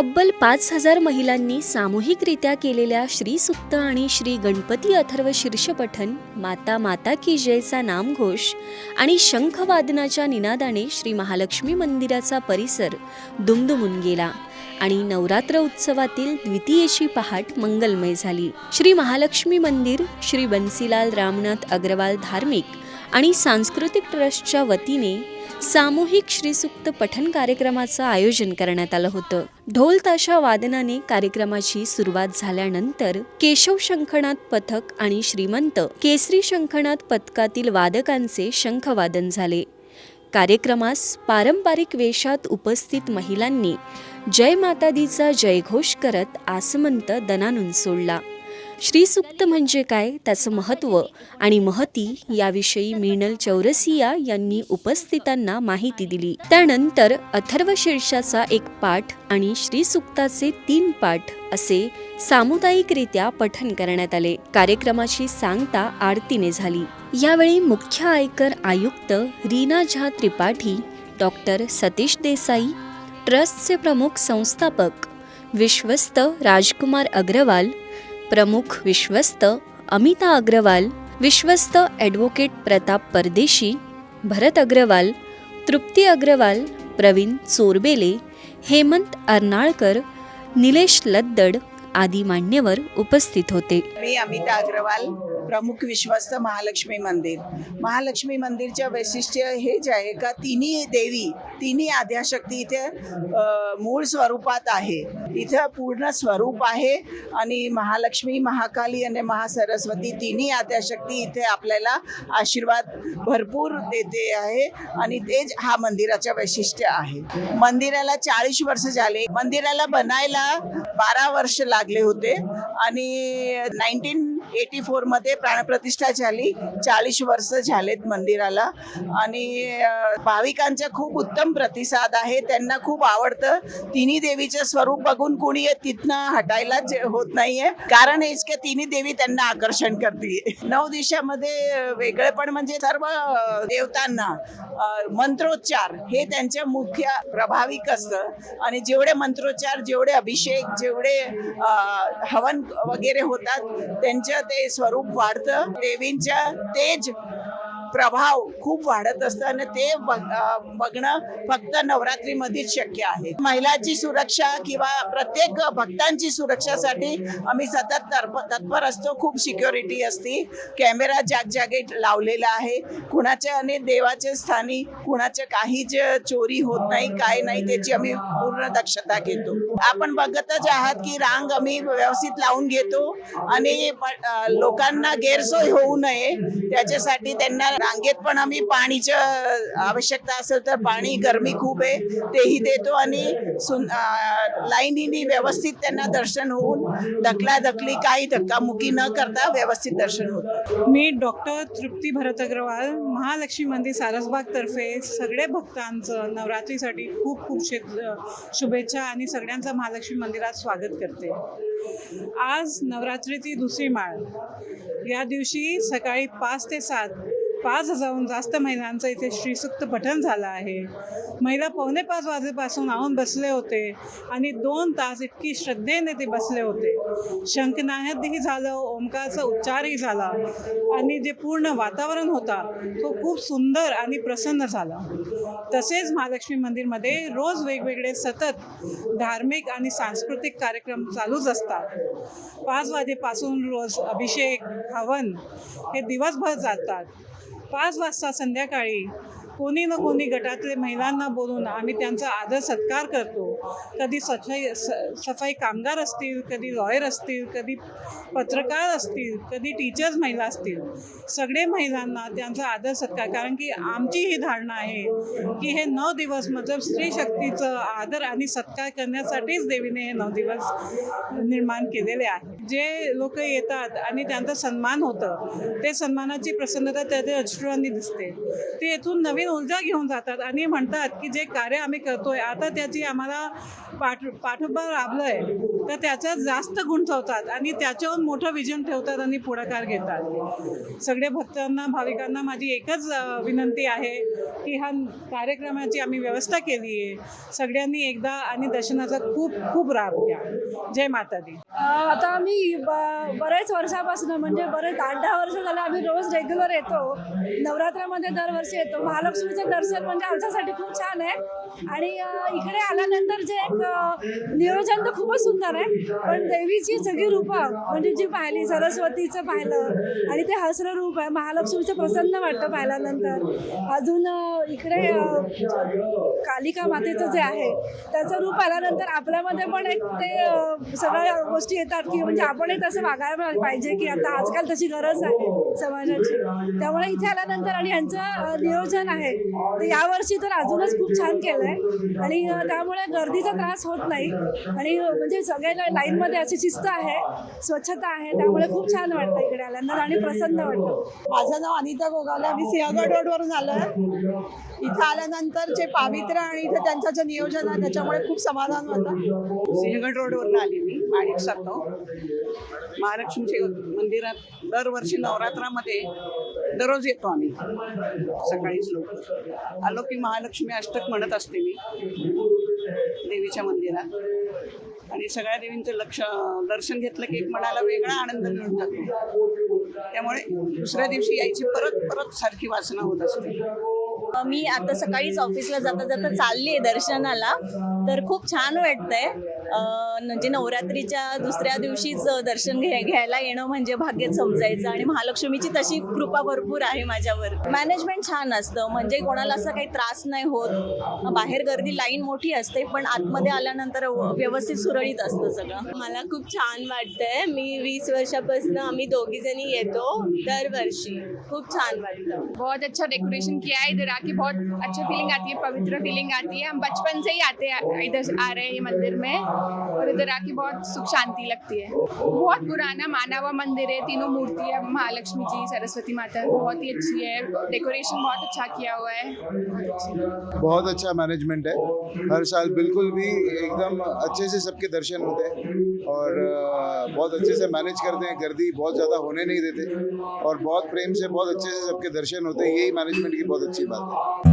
तब्बल पाच हजार महिलांनी सामूहिकरित्या केलेल्या श्रीसुक्त आणि श्री गणपती अथर्व शीर्षपठन माता माता की जयचा नामघोष आणि शंखवादनाच्या निनादाने श्री महालक्ष्मी मंदिराचा परिसर दुमदुमून गेला आणि नवरात्र उत्सवातील द्वितीयेची पहाट मंगलमय झाली. श्री महालक्ष्मी मंदिर श्री बन्सीलाल रामनाथ अग्रवाल धार्मिक आणि सांस्कृतिक ट्रस्टच्या वतीने सामूहिक श्रीसुक्त पठन कार्यक्रमाचं आयोजन करण्यात आलं होतं. ढोल ताशा वादनाने कार्यक्रमाची सुरुवात झाल्यानंतर केशव शंखनाथ पथक आणि श्रीमंत केसरी शंखनाथ पथकातील वादकांचे शंखवादन झाले. कार्यक्रमास पारंपरिक वेशात उपस्थित महिलांनी जय मातादीचा जयघोष करत आसमंत दनानून सोडला. श्रीसुक्त म्हणजे काय त्याचं महत्त्व आणि महती याविषयी मीनल चौरसिया यांनी उपस्थितांना माहिती दिली. त्यानंतर अथर्व शीर्षाचा एक पाठ आणि श्रीसुक्ताचे तीन पाठ असे सामुदायिकरित्या पठन करण्यात आले. कार्यक्रमाची सांगता आरतीने झाली. यावेळी मुख्य आयकर आयुक्त रीना झा त्रिपाठी डॉक्टर सतीश देसाई ट्रस्टचे प्रमुख संस्थापक विश्वस्त राजकुमार अग्रवाल प्रमुख विश्वस्त अमिता अग्रवाल विश्वस्त ॲडव्होकेट प्रताप परदेशी भरत अग्रवाल तृप्ती अग्रवाल प्रवीण चोरबेले हेमंत अर्नाळकर निलेश लद्दड आदी मान्यवर उपस्थित होते. मी अमिता अग्रवाल. प्रमुख विश्वस्त महालक्ष्मी मंदिर. महालक्ष्मी मंदिरच्या वैशिष्ट्य हेच आहे का तिन्ही देवी तिन्ही आद्याशक्ती इथे मूळ स्वरूपात आहे. इथं पूर्ण स्वरूप आहे आणि महालक्ष्मी महाकाली आणि महासरस्वती तिन्ही आद्याशक्ती इथे आपल्याला आशीर्वाद भरपूर देते आहे आणि तेच हा मंदिराचं वैशिष्ट्य आहे. मंदिराला चाळीस वर्ष झाले. मंदिराला बनायला बारा वर्ष लागले होते आणि नाईन्टीन एटी फोरमध्ये प्राणप्रतिष्ठा झाली. चाळीस वर्ष झालेत मंदिराला. आणि भाविकांचा खूप उत्तम प्रतिसाद आहे. त्यांना खूप आवडतं. तिन्ही देवीचं स्वरूप बघून कोणी तिथनं हटायलाच होत नाहीये. कारण हेच की तिन्ही देवी त्यांना आकर्षण करते नऊ दिवसामध्ये वेगळे पण म्हणजे सर्व देवतांना मंत्रोच्चार हे त्यांच्या मुख्य प्रभाविक असतं. आणि जेवढे मंत्रोच्चार जेवढे अभिषेक जेवढे हवन वगैरे होतात त्यांचं ते स्वरूप वाढतं देवींच्या तेज प्रभाव खूप वाढत असतं आणि ते बघ- बघणं फक्त नवरात्रीमध्येच शक्य आहे. महिलांची सुरक्षा किंवा प्रत्येक भक्तांची सुरक्षासाठी आम्ही सतत तत्पर असतो. खूप सिक्युरिटी असते. कॅमेरा जागजागेट लावलेला आहे. कुणाच्या आणि देवाच्या स्थानी कुणाच्या काही जे चोरी होत नाही काय नाही त्याची आम्ही पूर्ण दक्षता घेतो. आपण बघतच आहात की रांग आम्ही व्यवस्थित लावून घेतो आणि लोकांना गैरसोय होऊ नये. त्याच्यासाठी त्यांना रांगेत पण आम्ही पाणीच्या आवश्यकता असेल तर पाणी गरमी खूप आहे तेही देतो आणि लाईनीनी व्यवस्थित त्यांना दर्शन होऊन ढकलाढकली काही धक्कामुक्की न करता व्यवस्थित दर्शन होतं मी डॉक्टर तृप्ती भरत अग्रवाल महालक्ष्मी मंदिर सारसबाग तर्फे सगळे भक्तांचं नवरात्रीसाठी खूप खूप शे शुभेच्छा आणि सगळ्यांचं महालक्ष्मी मंदिरात स्वागत करते. आज नवरात्रीची दुसरी माळ. या दिवशी सकाळी पाच ते सात पाच हजारहून जास्त महिलांचं इथे श्रीसुक्त पठण झालं आहे. महिला पावणे पाच वाजेपासून आणून बसले होते आणि दोन तास इतकी श्रद्धेने ते बसले होते. शंखनादही झालं ओंकारचा उच्चारही झाला आणि जे पूर्ण वातावरण होता तो खूप सुंदर आणि प्रसन्न झाला. तसेच महालक्ष्मी मंदिरमध्ये रोज वेगवेगळे सतत धार्मिक आणि सांस्कृतिक कार्यक्रम चालूच असतात. पाच वाजेपासून रोज अभिषेक हवन हे दिवसभर चालतात. पाच वाजता संध्याकाळी कोणी ना कोणी गटातले महिलांना बोलून आम्ही त्यांचा आदर सत्कार करतो. कधी सफाई स सफाई कामगार असतील कधी लॉयर असतील कधी पत्रकार असतील कधी टीचर्स महिला असतील सगळे महिलांना त्यांचा आदर सत्कार. कारण की आमची ही धारणा आहे की हे नऊ दिवस मतलब स्त्री शक्तीचं आदर आणि सत्कार करण्यासाठीच देवीने हे नऊ दिवस निर्माण केलेले आहे. जे लोक येतात आणि त्यांचा सन्मान होतं ते सन्मानाची प्रसन्नता त्या अश्रुवांनी दिसते. ते येथून नवीन ऊर्जा घेऊन जातात आणि म्हणतात की जे कार्य आम्ही करतोय आता त्याची आम्हाला पाठ पाठोबा लाभलंय तर त्याच्यात जास्त गुंतवतात आणि त्याच्याहून मोठं विजन ठेवतात आणि पुढाकार घेतात. सगळे भक्तांना भाविकांना माझी एकच विनंती आहे की हा कार्यक्रमाची आम्ही व्यवस्था केली आहे. सगळ्यांनी एकदा आणि दर्शनाचा खूप खूप राब घ्या. जय माता दी आता आम्ही बरेच वर्षापासून म्हणजे बरेच आठ दहा वर्ष झालं आम्ही रोज रेग्युलर येतो. नवरात्रामध्ये दरवर्षी येतो. महालक्ष्मीचं दर्शन म्हणजे आमच्यासाठी खूप छान आहे. आणि इकडे आल्यानंतर जे एक नियोजन तर खूपच सुंदर आहे. पण देवीची सगळी रूपं म्हणजे जी पाहिली सरस्वतीचं पाहिलं आणि ते हसरं रूप आहे महालक्ष्मीचं प्रसन्न वाटतं पाहिल्यानंतर. अजून इकडे कालिका मातेचं जे आहे त्याचं रूप आल्यानंतर आपल्यामध्ये पण एक ते सगळ्या गोष्टी येतात की म्हणजे आपणही तसं वागायला पाहिजे की आता आजकाल तशी गरज आहे समाजाची. त्यामुळे इथे आल्यानंतर आणि यांचं नियोजन आहे ते यावर्षी तर अजूनच खूप छान केलं आहे आणि त्यामुळे गर्दीचा त्रास होत नाही. आणि म्हणजे सगळे लाईनमध्ये अशी शिस्त आहे स्वच्छता आहे त्यामुळे खूप छान वाटतं इकडे आल्यानंतर आणि प्रसन्न वाटतं. माझं नाव अनिता गोगावले आम्ही सिंहगड रोडवरून आलो आहे. इथं आल्यानंतर जे पावित्र्य आणि इथं त्यांचं जे नियोजन आहे त्याच्यामुळे खूप समाधान होतं. सिंहगड रोडवरून आली मी माणिक सरतो महालक्ष्मीच्या मंदिरात दरवर्षी नवरात्रामध्ये दररोज येतो आम्ही. सकाळीच लवकर. आलो की महालक्ष्मी अष्टक म्हणत असते मी देवीच्या मंदिरात. आणि सगळ्या देवींचं लक्ष दर्शन घेतलं की एक मनाला वेगळा आनंद मिळून जातो. त्यामुळे दुसऱ्या दिवशी यायची परत परत सारखी वासना होत असते. मी आता सकाळीच ऑफिसला जाता जाता चालली आहे दर्शनाला. तर खूप छान वाटतंय. अं, म्हणजे नवरात्रीच्या दुसऱ्या दिवशीच दर्शन घ्या घ्यायला येणं म्हणजे भाग्यच समजायचं आणि महालक्ष्मीची तशी कृपा भरपूर आहे माझ्यावर. मॅनेजमेंट छान असतं म्हणजे कोणाला असं काही त्रास नाही होत. बाहेर गर्दी लाईन मोठी असते पण आतमध्ये आल्यानंतर व्यवस्थित सुरळीत असतं सगळं. मला खूप छान वाटतंय. मी वीस वर्षापासून आम्ही दोघी जणी येतो दरवर्षी. खूप छान वाटतं. बहुत अच्छा डेकोरेशन किया है इधर आके बहुत अच्छा फीलिंग आती है पवित्र फीलिंग आती है. हम बचपन से ही आते हैं. इधर आ रहे हैं ये मंदिर में और इधर आके बहुत सुख शांति लगती है। बहुत पुराना माना हुआ मंदिर है, तीनों मूर्ति है, महालक्ष्मी जी, सरस्वती माता, बहुत ही अच्छी है। डेकोरेशन बहुत अच्छा किया हुआ है। बहुत अच्छा मैनेजमेंट है। हर साल बिल्कुल भी एकदम अच्छे से सबके दर्शन होते हैं और बहुत अच्छे से मैनेज करते हैं। गर्दी बहुत ज़्यादा होने नहीं देते और बहुत प्रेम से बहुत अच्छे से सबके दर्शन होते हैं। यही मैनेजमेंट की बहुत अच्छी बात है।